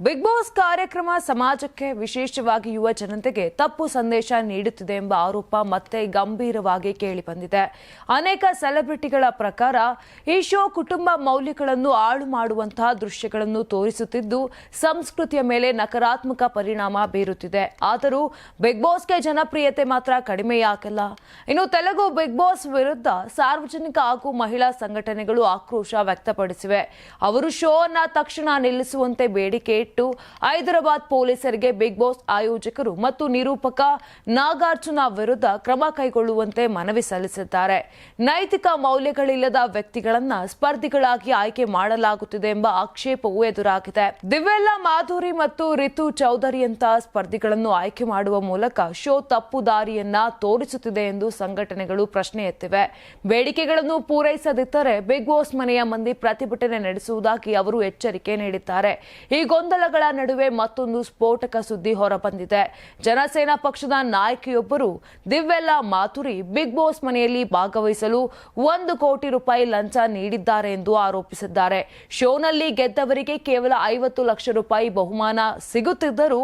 Big boss ಕಾರ್ಯಕ್ರಮ ಸಮಾಜಕ್ಕೆ ವಿಶೇಷವಾಗಿ ಯುವ ಜನತೆಗೆ ತಪ್ಪು ಸಂದೇಶ ನೀಡುತ್ತಿದೆ ಎಂಬ ಆರೋಪ ಮತ್ತೆ ಗಂಭೀರವಾಗಿ ಕೇಳಿಬಂದಿದೆ. ಅನೇಕ ಸೆಲೆಬ್ರಿಟಿಗಳ ಪ್ರಕಾರ ಈ ಶೋ ಕುಟುಂಬ ಮೌಲ್ಯಗಳನ್ನು ಹಾಳು ಮಾಡುವಂತಹ ದೃಶ್ಯಗಳನ್ನು ತೋರಿಸುತ್ತಿದ್ದು, ಸಂಸ್ಕೃತಿಯ ಮೇಲೆ ನಕಾರಾತ್ಮಕ ಪರಿಣಾಮ ಬೀರುತ್ತಿದೆ. ಆದರೂ ಬಿಗ್ ಬಾಸ್ಗೆ ಜನಪ್ರಿಯತೆ ಮಾತ್ರ ಕಡಿಮೆಯಾಗಲ್ಲ. ಇನ್ನು ತೆಲುಗು ಬಿಗ್ ಬಾಸ್ ವಿರುದ್ಧ ಸಾರ್ವಜನಿಕ ಹಾಗೂ ಮಹಿಳಾ ಸಂಘಟನೆಗಳು ಆಕ್ರೋಶ ವ್ಯಕ್ತಪಡಿಸಿವೆ. ಅವರು ಶೋ ತಕ್ಷಣ ನಿಲ್ಲಿಸುವಂತೆ ಬೇಡಿಕೆ ಇಟ್ಟು ಹೈದರಾಬಾದ್ ಪೊಲೀಸರಿಗೆ ಬಿಗ್ ಬಾಸ್ ಆಯೋಜಕರು ಮತ್ತು ನಿರೂಪಕ ನಾಗಾರ್ಜುನ ವಿರುದ್ಧ ಕ್ರಮ ಕೈಗೊಳ್ಳುವಂತೆ ಮನವಿ ಸಲ್ಲಿಸಿದ್ದಾರೆ. ನೈತಿಕ ಮೌಲ್ಯಗಳಿಲ್ಲದ ವ್ಯಕ್ತಿಗಳನ್ನ ಸ್ಪರ್ಧಿಗಳಾಗಿ ಆಯ್ಕೆ ಮಾಡಲಾಗುತ್ತಿದೆ ಎಂಬ ಆಕ್ಷೇಪವೂ ಎದುರಾಗಿದೆ. ದಿವ್ಯೆಲ್ಲಾ ಮಾಧುರಿ ಮತ್ತು ರಿತು ಚೌಧರಿಯಂತಹ ಸ್ಪರ್ಧಿಗಳನ್ನು ಆಯ್ಕೆ ಮಾಡುವ ಮೂಲಕ ಶೋ ತಪ್ಪು ದಾರಿಯನ್ನ ತೋರಿಸುತ್ತಿದೆ ಎಂದು ಸಂಘಟನೆಗಳು ಪ್ರಶ್ನೆ ಎತ್ತಿವೆ. ಬೇಡಿಕೆಗಳನ್ನು ಪೂರೈಸದಿದ್ದರೆ ಬಿಗ್ ಬಾಸ್ ಮನೆಯ ಮಂದಿ ಪ್ರತಿಭಟನೆ ನಡೆಸುವುದಾಗಿ ಅವರು ಎಚ್ಚರಿಕೆ ನೀಡಿದ್ದಾರೆ. ಈ ಗೊಂದಲಗಳ ನಡುವೆ ಮತ್ತೊಂದು ಸ್ಫೋಟಕ ಸುದ್ದಿ ಹೊರಬಂದಿದೆ. ಜನಸೇನಾ ಪಕ್ಷದ ನಾಯಕಿಯೊಬ್ಬರು ದಿವ್ಯಲ್ಲ ಮಾತುರಿ ಬಿಗ್ ಬಾಸ್ ಮನೆಯಲ್ಲಿ ಭಾಗವಹಿಸಲು ಒಂದು ಕೋಟಿ ರೂಪಾಯಿ ಲಂಚ ನೀಡಿದ್ದಾರೆ ಎಂದು ಆರೋಪಿಸಿದ್ದಾರೆ. ಶೋನಲ್ಲಿ ಗೆದ್ದವರಿಗೆ ಕೇವಲ ಐವತ್ತು ಲಕ್ಷ ರೂಪಾಯಿ ಬಹುಮಾನ ಸಿಗುತ್ತಿದ್ದರೂ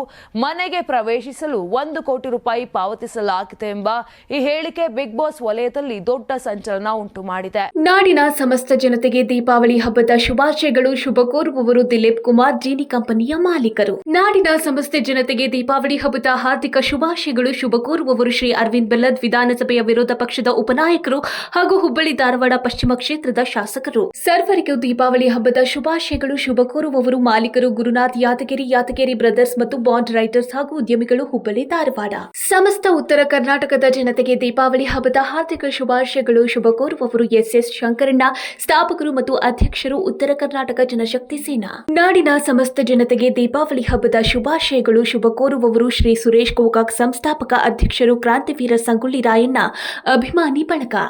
ಮನೆಗೆ ಪ್ರವೇಶಿಸಲು ಒಂದು ಕೋಟಿ ರೂಪಾಯಿ ಪಾವತಿಸಲಾಗಿದೆ ಎಂಬ ಈ ಹೇಳಿಕೆ ಬಿಗ್ ಬಾಸ್ ವಲಯದಲ್ಲಿ ದೊಡ್ಡ ಸಂಚಲನ ಉಂಟು ಮಾಡಿದೆ. ನಾಡಿನ ಸಮಸ್ತ ಜನತೆಗೆ ದೀಪಾವಳಿ ಹಬ್ಬದ ಶುಭಾಶಯಗಳು. ಶುಭ ಕೋರುವವರು ದಿಲೀಪ್ ಕುಮಾರ್, ಜೀನಿ ಕಂಪನಿಯ ಮಾಲೀಕರು. ನಾಡಿನ ಸಮಸ್ತ ಜನತೆಗೆ ದೀಪಾವಳಿ ಹಬ್ಬದ ಹಾರ್ದಿಕ ಶುಭಾಶಯಗಳು. ಶುಭ ಕೋರುವವರು ಶ್ರೀ ಅರವಿಂದ್ ಬೆಲ್ಲದ್ ವಿಧಾನಸಭೆಯ ವಿರೋಧ ಪಕ್ಷದ ಉಪನಾಯಕರು ಹಾಗೂ ಹುಬ್ಬಳ್ಳಿ ಧಾರವಾಡ ಪಶ್ಚಿಮ ಕ್ಷೇತ್ರದ ಶಾಸಕರು. ಸರ್ವರಿಗೂ ದೀಪಾವಳಿ ಹಬ್ಬದ ಶುಭಾಶಯಗಳು. ಶುಭ ಕೋರುವವರು ಮಾಲೀಕರು ಗುರುನಾಥ್ ಯಾದಗಿರಿ ಯಾದಗಿರಿ ಬ್ರದರ್ಸ್ ಮತ್ತು ಬಾಂಡ್ ರೈಟರ್ಸ್ ಹಾಗೂ ಉದ್ಯಮಿಗಳು ಹುಬ್ಬಳ್ಳಿ ಧಾರವಾಡ. ಸಮಸ್ತ ಉತ್ತರ ಕರ್ನಾಟಕದ ಜನತೆಗೆ ದೀಪಾವಳಿ ಹಬ್ಬದ ಹಾರ್ದಿಕ ಶುಭಾಶಯಗಳು. ಶುಭ ಕೋರುವವರು ಎಸ್ ಎಸ್ ಶಂಕರಣ್ಣ, ಸ್ಥಾಪಕರು ಮತ್ತು ಅಧ್ಯಕ್ಷರು ಉತ್ತರ ಕರ್ನಾಟಕ ಜನಶಕ್ತಿ ಸೇನಾ. ನಾಡಿನ ಸಮಸ್ತ ಜನತೆಗೆ ದೀಪಾವಳಿ ಹಬ್ಬದ ಶುಭಾಶಯಗಳು ಶುಭ ಕೋರುವವರು ಶ್ರೀ ಸುರೇಶ್ ಗೋಕಾಕ್ ಸಂಸ್ಥಾಪಕ ಅಧ್ಯಕ್ಷರು ಕ್ರಾಂತಿವೀರ ಸಂಗೊಳ್ಳಿ ರಾಯಣ್ಣ. ಅಭಿಮಾನಿ ಬಳಗ.